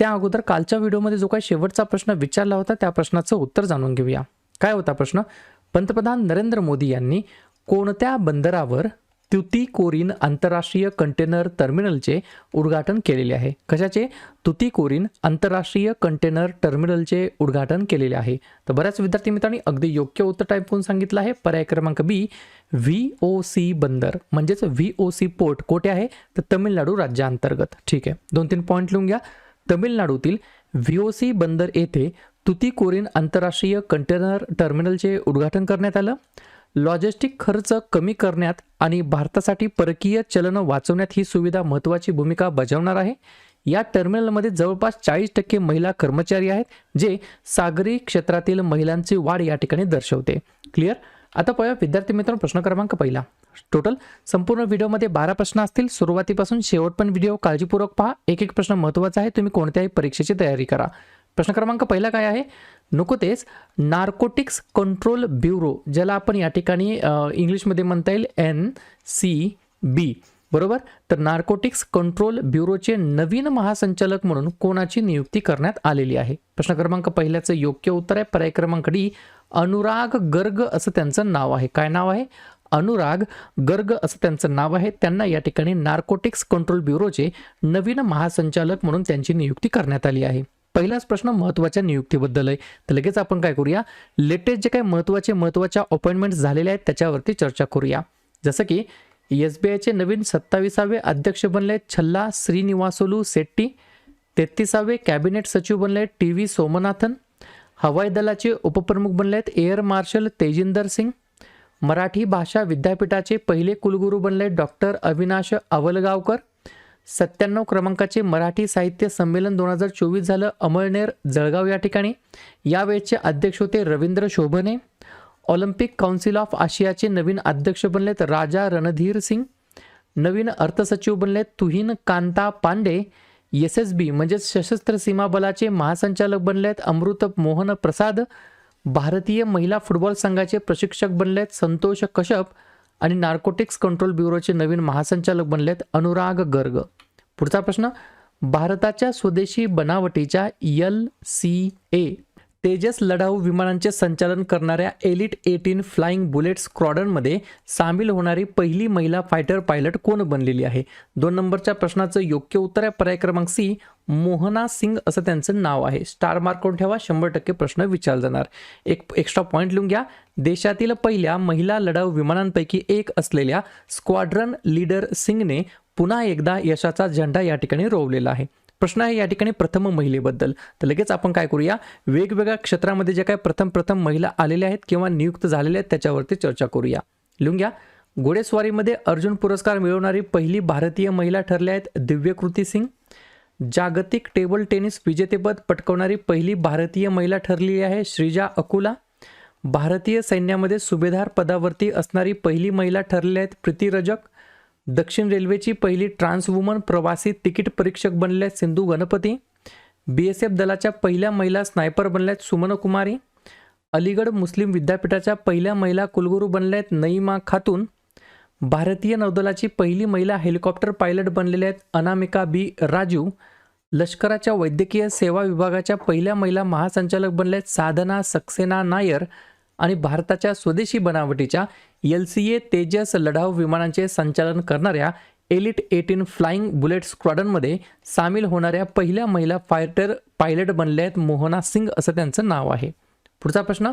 त्या अगोदर कालच्या व्हिडिओमध्ये जो काही शेवटचा प्रश्न विचारला होता त्या प्रश्नाचं उत्तर जाणून घेऊया. काय होता प्रश्न? पंतप्रधान नरेंद्र मोदी यांनी कोणत्या बंदरावर तुतीकोरीन आंतरराष्ट्रीय कंटेनर टर्मिनलचे उद्घाटन केलेले आहे? कशाचे? तुतीकोरीन आंतरराष्ट्रीय कंटेनर टर्मिनलचे उद्घाटन केलेले आहे. तर बऱ्याच विद्यार्थी मित्रांनी अगदी योग्य उत्तर टाईप करून सांगितलं आहे. पर्याय क्रमांक बी व्ही ओ सी बंदर म्हणजेच व्ही ओ सी पोर्ट कोठे आहे? तर तमिळनाडू राज्याअंतर्गत. ठीक आहे. दोन तीन पॉईंट लिहून घ्या. तमिळनाडूतील व्हीओसी बंदर येथे तुतीकोरीन आंतरराष्ट्रीय कंटेनर टर्मिनलचे उद्घाटन करण्यात आलं. लॉजिस्टिक खर्च कमी करण्यात आणि भारतासाठी परकीय चलन वाचवण्यात ही सुविधा महत्त्वाची भूमिका बजावणार आहे. या टर्मिनलमध्ये जवळपास चाळीस टक्के महिला कर्मचारी आहेत जे सागरी क्षेत्रातील महिलांची वाढ या ठिकाणी दर्शवते. क्लिअर? आता पाहूया विद्यार्थी मित्रांनो प्रश्न क्रमांक पहिला. टोटल संपूर्ण व्हिडिओमध्ये बारा प्रश्न असतील. सुरुवातीपासून शेवट पण व्हिडिओ काळजीपूर्वक पहा. एक एक प्रश्न महत्त्वाचा आहे तुम्ही कोणत्याही परीक्षेची तयारी करा. प्रश्न क्रमांक पहिला काय आहे? नको तेच. नार्कोटिक्स कंट्रोल ब्युरो ज्याला आपण या ठिकाणी इंग्लिशमध्ये म्हणता येईल एन सी बी बरोबर? तर नार्कोटिक्स कंट्रोल ब्युरोचे नवीन महासंचालक म्हणून कोणाची नियुक्ती करण्यात आलेली आहे? प्रश्न क्रमांक पहिल्याचं योग्य उत्तर आहे. पर्याय क्रमांक डी अनुराग गर्ग असं त्यांचं नाव आहे. काय नाव आहे? अनुराग गर्ग असं त्यांचं नाव आहे. त्यांना या ठिकाणी नार्कोटिक्स कंट्रोल ब्युरोचे नवीन महासंचालक म्हणून त्यांची नियुक्ती करण्यात आली आहे. पहिलाच प्रश्न महत्त्वाच्या नियुक्तीबद्दल आहे. तर लगेच आपण काय करूया? लेटेस्ट जे काही महत्त्वाचे महत्त्वाच्या अपॉइंटमेंट झालेल्या आहेत त्याच्यावरती चर्चा करूया. जसं की एस बी आयचे नवीन सत्तावीसावे अध्यक्ष बनले आहेत छल्ला श्रीनिवासोलू शेट्टी. तेहतीसावे कॅबिनेट सचिव बनले आहेत टी व्ही सोमनाथन. हवाई दलाचे उपप्रमुख बनले आहेत एअर मार्शल तेजिंदर सिंग. मराठी भाषा विद्यापीठाचे पहिले कुलगुरू बनले डॉक्टर अविनाश अवलगावकर. सत्त्याण्णव क्रमांकाचे मराठी साहित्य संमेलन दोन हजार चोवीस झालं अमळनेर जळगाव या ठिकाणी. यावेळेचे अध्यक्ष होते Ravindra Shobhane. Olympic council of आशियाचे नवीन अध्यक्ष बनलेत राजा रणधीर सिंग. नवीन अर्थसचिव बनलेत Tuhin Kanta Pandey. S S B म्हणजेच सशस्त्र सीमा बलाचे महासंचालक बनलेत अमृत मोहन प्रसाद. भारतीय महिला फुटबॉल संघाचे प्रशिक्षक बनलेत संतोष कश्यप आणि नार्कोटिक्स कंट्रोल ब्युरोचे नवीन महासंचालक बनलेत अनुराग गर्ग. पुढचा प्रश्न भारताच्या स्वदेशी बनावटीच्या एल सी ए तेजस लढाऊ विमानांचे संचालन करणाऱ्या एलिट एटीन फ्लाइंग बुलेट स्क्वॉडनमध्ये सामील होणारी पहिली महिला फायटर पायलट कोण बनलेली आहे? दोन नंबरच्या प्रश्नाचं योग्य उत्तर आहे पर्याय क्रमांक सी मोहना सिंग असं त्यांचं नाव आहे. स्टार मार्क करून ठेवा शंभर टक्के प्रश्न विचारला जाणार. एक एक्स्ट्रा पॉईंट लिहून घ्या. देशातील पहिल्या महिला लढाऊ विमानांपैकी एक असलेल्या स्क्वाड्रन लीडर सिंगने पुन्हा एकदा यशाचा झेंडा या ठिकाणी रोवलेला आहे. प्रश्न आहे या ठिकाणी प्रथम महिलेबद्दल. तर लगेच आपण काय करूया? वेगवेगळ्या क्षेत्रामध्ये जे काय प्रथम प्रथम महिला आलेल्या आहेत किंवा नियुक्त झालेल्या आहेत त्याच्यावरती चर्चा करूया. लिहून घ्या. घोडेस्वारीमध्ये अर्जुन पुरस्कार मिळवणारी पहिली भारतीय महिला ठरल्या आहेत दिव्यकृती सिंग. जागतिक टेबल टेनिस विजेतेपद पटकवणारी पहिली भारतीय महिला ठरलेली आहे श्रीजा अकुला. भारतीय सैन्यामध्ये सुभेदार पदावरती असणारी पहिली महिला ठरलेली आहेत प्रीती रजक दक्षिण रेल्वेची पहिली ट्रान्सवुमन प्रवासी तिकीट परीक्षक बनल्या आहेत Sindhu Ganpati B S F दलाच्या पहिल्या महिला स्नायपर बनल्या आहेत सुमन कुमारी अलीगड मुस्लिम विद्यापीठाच्या पहिल्या महिला कुलगुरू बनल्या आहेत नईमा खातून भारतीय नौदलाची पहिली महिला हेलिकॉप्टर पायलट बनलेल्या आहेत अनामिका बी राजू लष्कराच्या वैद्यकीय सेवा विभागाच्या पहिल्या महिला महासंचालक बनल्या आहेत साधना सक्सेना नायर आणि भारताच्या स्वदेशी बनावटीच्या एल सी ए तेजस लढाऊ विमानांचे संचालन करणाऱ्या एलिट एटीन फ्लाइंग बुलेट स्क्वॉडनमध्ये सामील होणाऱ्या पहिल्या महिला फायटर पायलट बनल्या आहेत मोहना सिंग असं त्यांचं नाव आहे. पुढचा प्रश्न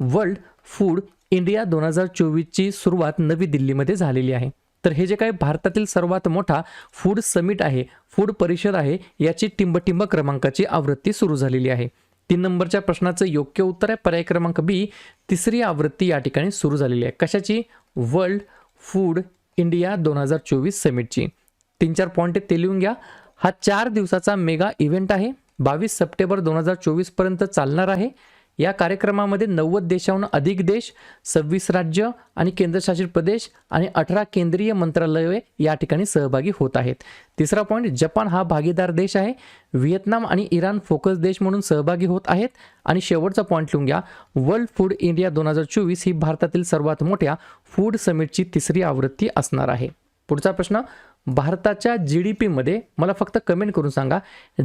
वर्ल्ड फूड इंडिया दोन हजार चोवीसची सुरुवात नवी दिल्लीमध्ये झालेली आहे. तर हे जे काही भारतातील सर्वात मोठा फूड समिट आहे फूड परिषद आहे याची टिंबटिंब क्रमांकाची आवृत्ती सुरू झालेली आहे. तीन नंबरच्या प्रश्नाचं योग्य उत्तर आहे. पर्याय क्रमांक बी तिसरी आवृत्ती या ठिकाणी सुरू झालेली आहे. कशाची? वर्ल्ड फूड इंडिया दोन हजार चोवीस समिटची. तीन चार पॉईंट ते लिहून घ्या. हा चार दिवसाचा मेगा इव्हेंट आहे. बावीस सप्टेंबर दोन हजार चोवीसपर्यंत चालणार आहे. या कार्यक्रमामध्ये नव्वद देशाहून अधिक देश सव्वीस राज्य आणि केंद्रशासित प्रदेश आणि अठरा केंद्रीय मंत्रालये या ठिकाणी सहभागी होत आहेत. तिसरा पॉईंट जपान हा भागीदार देश आहे. व्हिएतनाम आणि इराण फोकस देश म्हणून सहभागी होत आहेत. आणि शेवटचा पॉईंट लिहून घ्या. वर्ल्ड फूड इंडिया दोन हजार चोवीस ही भारतातील सर्वात मोठ्या फूड समिटची तिसरी आवृत्ती असणार आहे. पुढचा प्रश्न भारताच्या जी डी पीमध्ये मला फक्त कमेंट करून सांगा.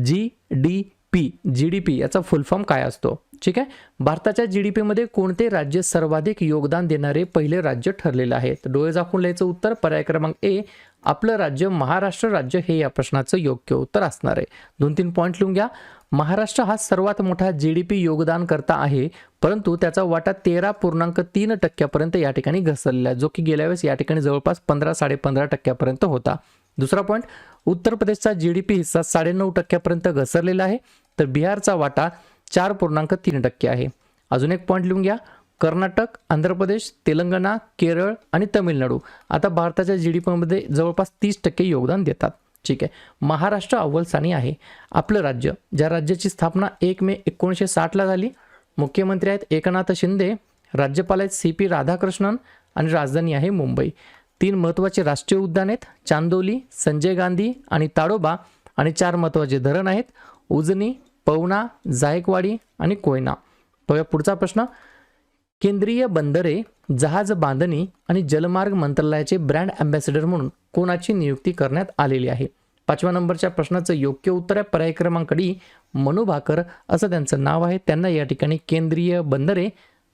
G D P G D P याचा फुल फॉर्म काय असतो? ठीक आहे? भारताच्या जी डी पीमध्ये कोणते राज्य सर्वाधिक योगदान देणारे पहिले राज्य ठरलेले आहे? तर डोळे झाकून लिहायचं उत्तर पर्याय क्रमांक ए आपलं राज्य महाराष्ट्र राज्य हे या प्रश्नाचं योग्य उत्तर असणार आहे. दोन तीन पॉईंट लिहून घ्या. महाराष्ट्र हा सर्वात मोठा जी डी पी योगदान करता आहे परंतु त्याचा वाटा तेरा पूर्णांक तीन टक्क्यापर्यंत या ठिकाणी घसरलेला आहे जो की गेल्या वेळेस या ठिकाणी जवळपास पंधरा साडेपंधरा टक्क्यापर्यंत होता. दुसरा पॉईंट उत्तर प्रदेशचा जी डी पी हिस्सा साडेनऊ टक्क्यापर्यंत घसरलेला आहे. तर बिहारचा वाटा चार पूर्णांक तीन टक्के आहे. अजून एक पॉईंट लिहून घ्या. कर्नाटक आंध्र प्रदेश तेलंगणा केरळ आणि तमिळनाडू. आता भारताच्या जी डी पीमध्ये जवळपास तीस टक्के योगदान देतात. ठीक आहे. महाराष्ट्र अव्वल स्थानी आहे. आपलं राज्य ज्या राज्याची स्थापना एक मे एकोणीसशे साठला झाली मुख्यमंत्री आहेत एकनाथ शिंदे राज्यपाल आहेत सी पी राधाकृष्णन आणि राजधानी आहे मुंबई. तीन महत्त्वाचे राष्ट्रीय उद्यान आहेत चांदोली संजय गांधी आणि ताडोबा आणि चार महत्त्वाचे धरण आहेत. उजनी पवना जायकवाडी आणि कोयना. बघा पुढचा प्रश्न. केंद्रीय बंदरे जहाज बांधणी आणि जलमार्ग मंत्रालयाचे ब्रँड अँबॅसेडर म्हणून कोणाची नियुक्ती करण्यात आलेली आहे? पाचव्या नंबरच्या प्रश्नाचं योग्य उत्तर आहे पर्याय क्रमांक डी मनू भाकर असं त्यांचं नाव आहे. त्यांना या ठिकाणी केंद्रीय बंदरे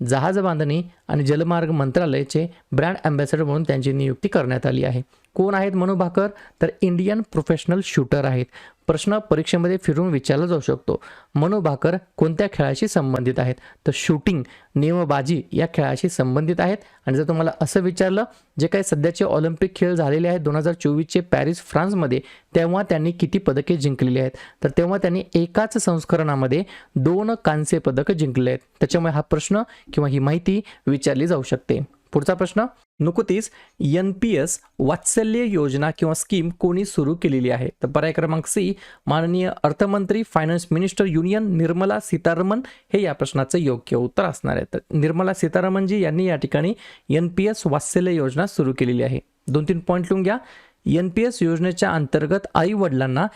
जहाज बांधणी आणि जलमार्ग मंत्रालयाचे ब्रँड अँबॅसेडर म्हणून त्यांची नियुक्ती करण्यात आली आहे. कोण आहेत मनू भाकर? तर इंडियन प्रोफेशनल शूटर आहेत. प्रश्न परीक्षेमध्ये फिरून विचारला जाऊ शकतो. मनू भाकर कोणत्या खेळाशी संबंधित आहेत? तर शूटिंग नेमबाजी या खेळाशी संबंधित आहेत. आणि जर तुम्हाला असं विचारलं जे काही सध्याचे ऑलिम्पिक खेळ झालेले आहेत दोन हजार चोवीसचे पॅरिस फ्रान्समध्ये तेव्हा त्यांनी किती पदके जिंकलेली आहेत? तर तेव्हा त्यांनी एकाच संस्करणामध्ये दोन कांस्य पदकं जिंकले आहेत. त्याच्यामुळे हा प्रश्न किंवा ही माहिती विचारली जाऊ शकते. पुढचा प्रश्न नुकतीच एन पी एस वात्सल्य योजना किंवा स्कीम कोणी सुरू केलेली आहे. तर पर्याय क्रमांक सी माननीय अर्थमंत्री finance minister union Nirmala Sitharaman हे या प्रश्नाचं योग्य उत्तर असणार आहे. तर निर्मला सीतारामनजी यांनी या ठिकाणी एन पी एस वात्सल्य योजना सुरू केलेली आहे. दोन तीन पॉईंट लिहून घ्या. एन पी एस योजनेच्या अंतर्गत आई वडिलांना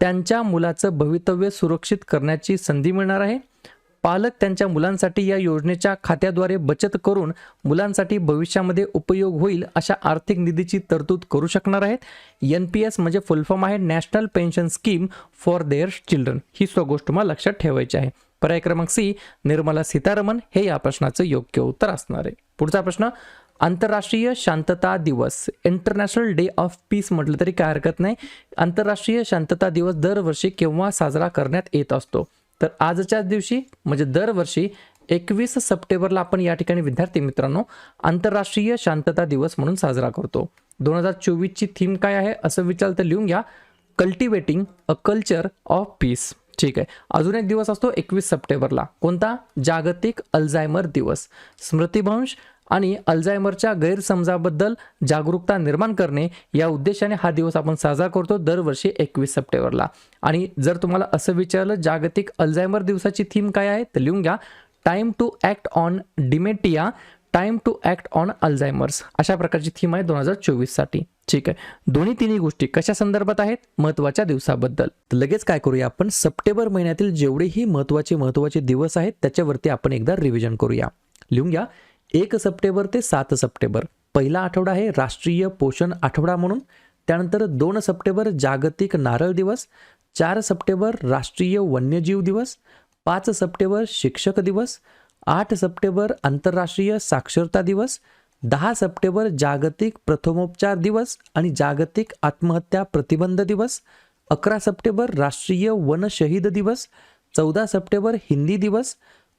त्यांच्या मुलाचं भवितव्य सुरक्षित करण्याची संधी मिळणार आहे. पालक त्यांच्या मुलांसाठी या योजनेच्या खात्याद्वारे बचत करून मुलांसाठी भविष्यामध्ये उपयोग होईल अशा आर्थिक निधीची तरतूद करू शकणार आहेत. एन पी एस म्हणजे फुल फॉर्म आहे national pension scheme for their children. ही स्व गोष्ट मला लक्षात ठेवायची आहे. पर्याय क्रमांक सी निर्मला सीतारामन हे या प्रश्नाचं योग्य उत्तर असणार आहे. पुढचा प्रश्न आंतरराष्ट्रीय शांतता दिवस इंटरनॅशनल डे ऑफ पीस म्हटलं तरी काय हरकत नाही. आंतरराष्ट्रीय शांतता दिवस दरवर्षी केव्हा साजरा करण्यात येत असतो? तर आजच्याच दिवशी म्हणजे दरवर्षी एकवीस सप्टेंबरला आपण या ठिकाणी विद्यार्थी मित्रांनो आंतरराष्ट्रीय शांतता दिवस म्हणून साजरा करतो. दोन हजार चोवीसची थीम काय आहे असं विचारलं तर लिहून घ्या. Cultivating a culture of peace. ठीक आहे. अजून एक दिवस असतो एकवीस सप्टेंबरला. कोणता? जागतिक अल्झायमर दिवस. स्मृतिभ्रंश आणि अल्झायमरच्या गैरसमजाबद्दल जागरूकता निर्माण करणे या उद्देशाने हा दिवस आपण साजरा करतो दरवर्षी एकवीस सप्टेंबरला. आणि जर तुम्हाला असं विचारलं जागतिक अल्झायमर दिवसाची थीम काय आहे तर लिहून घ्या time to act on dementia time to act on Alzheimer's अशा प्रकारची थीम आहे दोन हजार चोवीससाठी. ठीक आहे. दोन्ही तिन्ही गोष्टी कशा संदर्भात आहेत? महत्त्वाच्या दिवसाबद्दल. तर लगेच काय करूया आपण? सप्टेंबर महिन्यातील जेवढेही महत्त्वाचे महत्त्वाचे दिवस आहेत त्याच्यावरती आपण एकदा रिव्हिजन करूया. लिहून घ्या एक सप्टेंबर ते सात सप्टेंबर. पहिला आठवडा आहे राष्ट्रीय पोषण आठवडा म्हणून. त्यानंतर दोन सप्टेंबर जागतिक नारळ दिवस चार सप्टेंबर राष्ट्रीय वन्यजीव दिवस पाच सप्टेंबर शिक्षक दिवस आठ सप्टेंबर आंतरराष्ट्रीय साक्षरता दिवस दहा सप्टेंबर जागतिक प्रथमोपचार दिवस आणि जागतिक आत्महत्या प्रतिबंध दिवस अकरा सप्टेंबर राष्ट्रीय वन शहीद दिवस चौदा सप्टेंबर हिंदी दिवस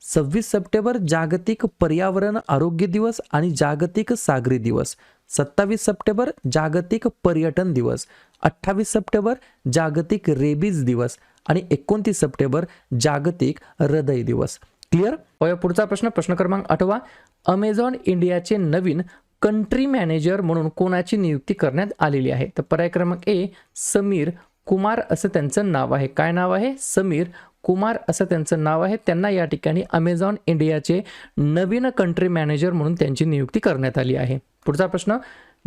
सव्वीस सप्टेंबर जागतिक पर्यावरण आरोग्य दिवस आणि जागतिक सागरी दिवस. सत्तावीस सप्टेंबर जागतिक पर्यटन दिवस. अठ्ठावीस सप्टेंबर जागतिक रेबीज दिवस. आणि एकोणतीस सप्टेंबर जागतिक हृदय दिवस. क्लिअर? पुढचा प्रश्न. प्रश्न क्रमांक आठवा. अमेझॉन इंडियाचे नवीन कंट्री मॅनेजर म्हणून कोणाची नियुक्ती करण्यात आलेली आहे? तर पर्याय क्रमांक ए समीर कुमार असं त्यांचं नाव आहे. काय नाव आहे? समीर कुमार असं त्यांचं नाव आहे. त्यांना या ठिकाणी अमेझॉन इंडियाचे नवीन कंट्री मॅनेजर म्हणून त्यांची नियुक्ती करण्यात आली आहे. पुढचा प्रश्न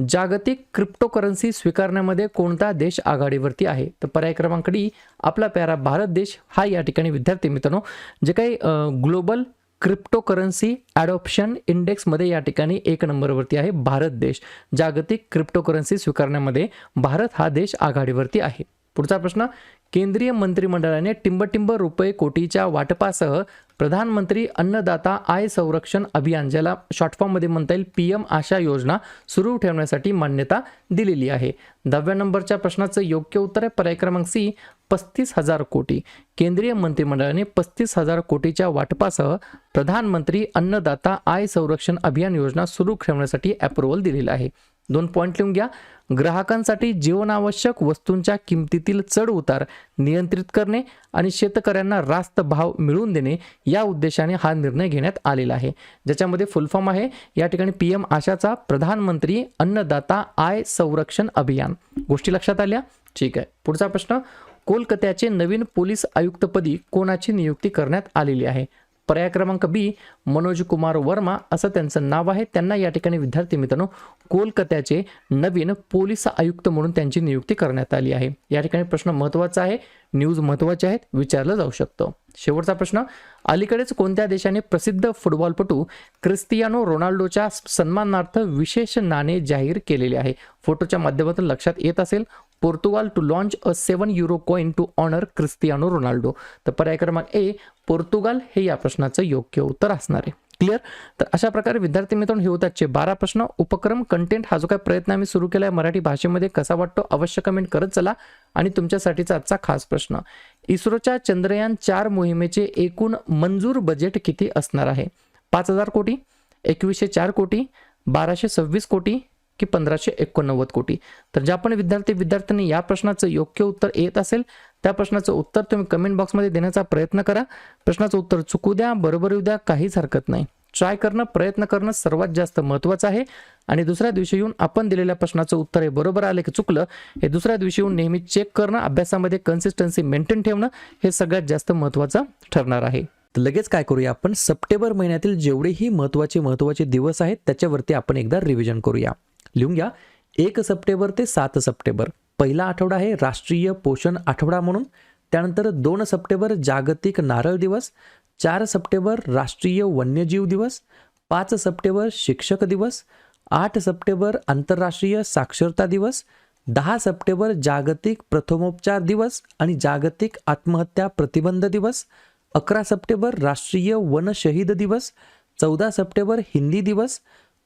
जागतिक क्रिप्टोकरन्सी स्वीकारण्यामध्ये कोणता देश आघाडीवरती आहे? तर पर्याय क्रमांक डी आपला प्यारा भारत देश हा या ठिकाणी विद्यार्थी मित्रांनो जे काही ग्लोबल क्रिप्टोकरन्सी ॲडॉप्शन इंडेक्समध्ये या ठिकाणी एक नंबरवरती आहे भारत देश. जागतिक क्रिप्टोकरन्सी स्वीकारण्यामध्ये भारत हा देश आघाडीवरती आहे. पुढचा प्रश्न केंद्रीय मंत्रिमंडळाने टिंबटिंब रुपये कोटीच्या वाटपासह प्रधानमंत्री अन्नदाता आय संरक्षण अभियान ज्याला शॉर्टफॉर्ममध्ये म्हणता येईल पी एम आशा योजना सुरू ठेवण्यासाठी मान्यता दिलेली आहे. दहाव्या नंबरच्या प्रश्नाचं योग्य उत्तर आहे पर्याय क्रमांक सी पस्तीस हजार कोटी. केंद्रीय मंत्रिमंडळाने पस्तीस हजार कोटीच्या वाटपासह प्रधानमंत्री अन्नदाता आय संरक्षण अभियान योजना सुरू ठेवण्यासाठी अप्रुव्हल दिलेलं आहे. दोन पॉईंट लिहून घ्या. ग्राहकांसाठी जीवनावश्यक वस्तूंच्या किमतीतील चढ उतार नियंत्रित करणे आणि शेतकऱ्यांना रास्त भाव मिळवून देणे या उद्देशाने हा निर्णय घेण्यात आलेला आहे. ज्याच्यामध्ये फुल फॉर्म आहे. या ठिकाणी पी एम आशाचा प्रधानमंत्री अन्नदाता आय संरक्षण अभियान. गोष्टी लक्षात आल्या? ठीक आहे. पुढचा प्रश्न कोलकात्याचे नवीन पोलीस आयुक्तपदी कोणाची नियुक्ती करण्यात आलेली आहे? पर्याय क्रमांक बी मनोज कुमार वर्मा असं त्यांचं नाव आहे. त्यांना या ठिकाणी विद्यार्थी मित्रांनो कोलकात्याचे नवीन पोलीस आयुक्त म्हणून त्यांची नियुक्ती करण्यात आली आहे. या ठिकाणी प्रश्न महत्त्वाचा आहे. न्यूज महत्त्वाचे आहेत. विचारलं जाऊ शकतो. शेवटचा प्रश्न अलीकडेच कोणत्या देशाने प्रसिद्ध फुटबॉलपटू क्रिस्तियानो रोनाल्डोच्या सन्मानार्थ विशेष नाणे जाहीर केलेले आहे? फोटोच्या माध्यमातून लक्षात येत असेल. Portugal to launch a seven euro coin to honour Cristiano Ronaldo तर पर्याय क्रमांक ए पोर्तुगाल हे या प्रश्नाचं योग्य उत्तर असणार आहे. क्लिअर तर अशा प्रकारे विद्यार्थी मित्रांनो हे होते आजचे बारा प्रश्न. उपक्रम कंटेंट हा जो काही प्रयत्न आम्ही सुरू केला आहे मराठी भाषेमध्ये कसा वाटतो अवश्य कमेंट करत चला. आणि तुमच्यासाठीचा आजचा खास प्रश्न. इस्रोच्या चंद्रयान चार मोहिमेचे एकूण मंजूर बजेट किती असणार आहे? पाच हजार कोटी एकवीसशे चार कोटी बाराशे सव्वीस कोटी की पंधराशे एकोणनव्वद कोटी. तर ज्या पण विद्यार्थी विद्यार्थ्यांनी या प्रश्नाचं योग्य उत्तर येत असेल त्या प्रश्नाचं उत्तर तुम्ही कमेंट बॉक्समध्ये देण्याचा प्रयत्न करा. प्रश्नाचं उत्तर चुकू द्या बरोबर येऊ द्या काहीच हरकत नाही. ट्राय करणं प्रयत्न करणं सर्वात जास्त महत्त्वाचं आहे. आणि दुसऱ्या दिवशी येऊन आपण दिलेल्या प्रश्नाचं उत्तर हे बरोबर आलं की चुकलं हे दुसऱ्या दिवशी येऊन नेहमी चेक करणं अभ्यासामध्ये कन्सिस्टन्सी मेंटेन ठेवणं हे सगळ्यात जास्त महत्त्वाचं ठरणार आहे. तर लगेच काय करूया आपण? सप्टेंबर महिन्यातील जेवढेही महत्त्वाचे महत्त्वाचे दिवस आहेत त्याच्यावरती आपण एकदा रिव्हिजन करूया. लिहून घ्या. एक सप्टेंबर ते सात सप्टेंबर. पहिला आठवडा आहे राष्ट्रीय पोषण आठवडा म्हणून. त्यानंतर दोन सप्टेंबर जागतिक नारळ दिवस. चार सप्टेंबर राष्ट्रीय वन्यजीव दिवस. पाच सप्टेंबर शिक्षक दिवस. आठ सप्टेंबर आंतरराष्ट्रीय साक्षरता दिवस. दहा सप्टेंबर जागतिक प्रथमोपचार दिवस आणि जागतिक आत्महत्या प्रतिबंध दिवस. अकरा सप्टेंबर राष्ट्रीय वन शहीद दिवस. चौदा सप्टेंबर हिंदी दिवस.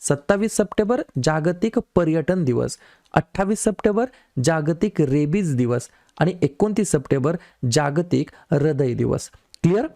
सत्तावीस सप्टेंबर जागतिक पर्यटन दिवस. अठ्ठावीस सप्टेंबर जागतिक रेबीज दिवस. आणि एकोणतीस सप्टेंबर जागतिक हृदय दिवस. क्लिअर?